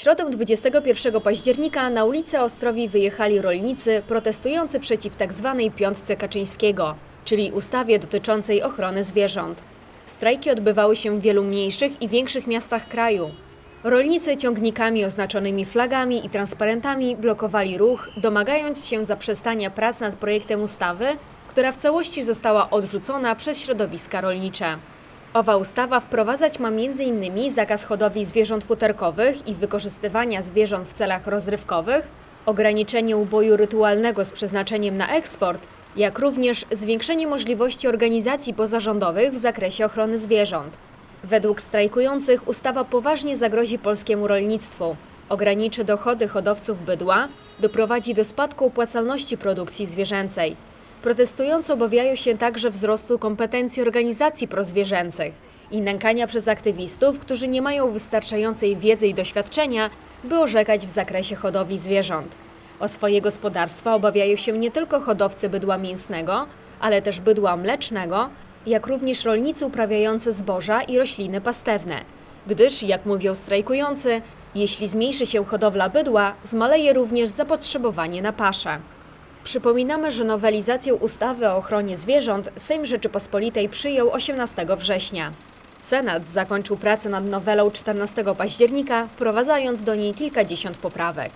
środę 21 października na ulicę Ostrowi wyjechali rolnicy protestujący przeciw tzw. piątce Kaczyńskiego, czyli ustawie dotyczącej ochrony zwierząt. Strajki odbywały się w wielu mniejszych i większych miastach kraju. Rolnicy ciągnikami oznaczonymi flagami i transparentami blokowali ruch, domagając się zaprzestania prac nad projektem ustawy, która w całości została odrzucona przez środowiska rolnicze. Owa ustawa wprowadzać ma m.in. zakaz hodowli zwierząt futerkowych i wykorzystywania zwierząt w celach rozrywkowych, ograniczenie uboju rytualnego z przeznaczeniem na eksport, jak również zwiększenie możliwości organizacji pozarządowych w zakresie ochrony zwierząt. Według strajkujących ustawa poważnie zagrozi polskiemu rolnictwu, ograniczy dochody hodowców bydła, doprowadzi do spadku opłacalności produkcji zwierzęcej. Protestujący obawiają się także wzrostu kompetencji organizacji prozwierzęcych i nękania przez aktywistów, którzy nie mają wystarczającej wiedzy i doświadczenia, by orzekać w zakresie hodowli zwierząt. O swoje gospodarstwa obawiają się nie tylko hodowcy bydła mięsnego, ale też bydła mlecznego, jak również rolnicy uprawiający zboża i rośliny pastewne. Gdyż, jak mówią strajkujący, jeśli zmniejszy się hodowla bydła, zmaleje również zapotrzebowanie na paszę. Przypominamy, że nowelizację ustawy o ochronie zwierząt Sejm Rzeczypospolitej przyjął 18 września. Senat zakończył pracę nad nowelą 14 października, wprowadzając do niej kilkadziesiąt poprawek.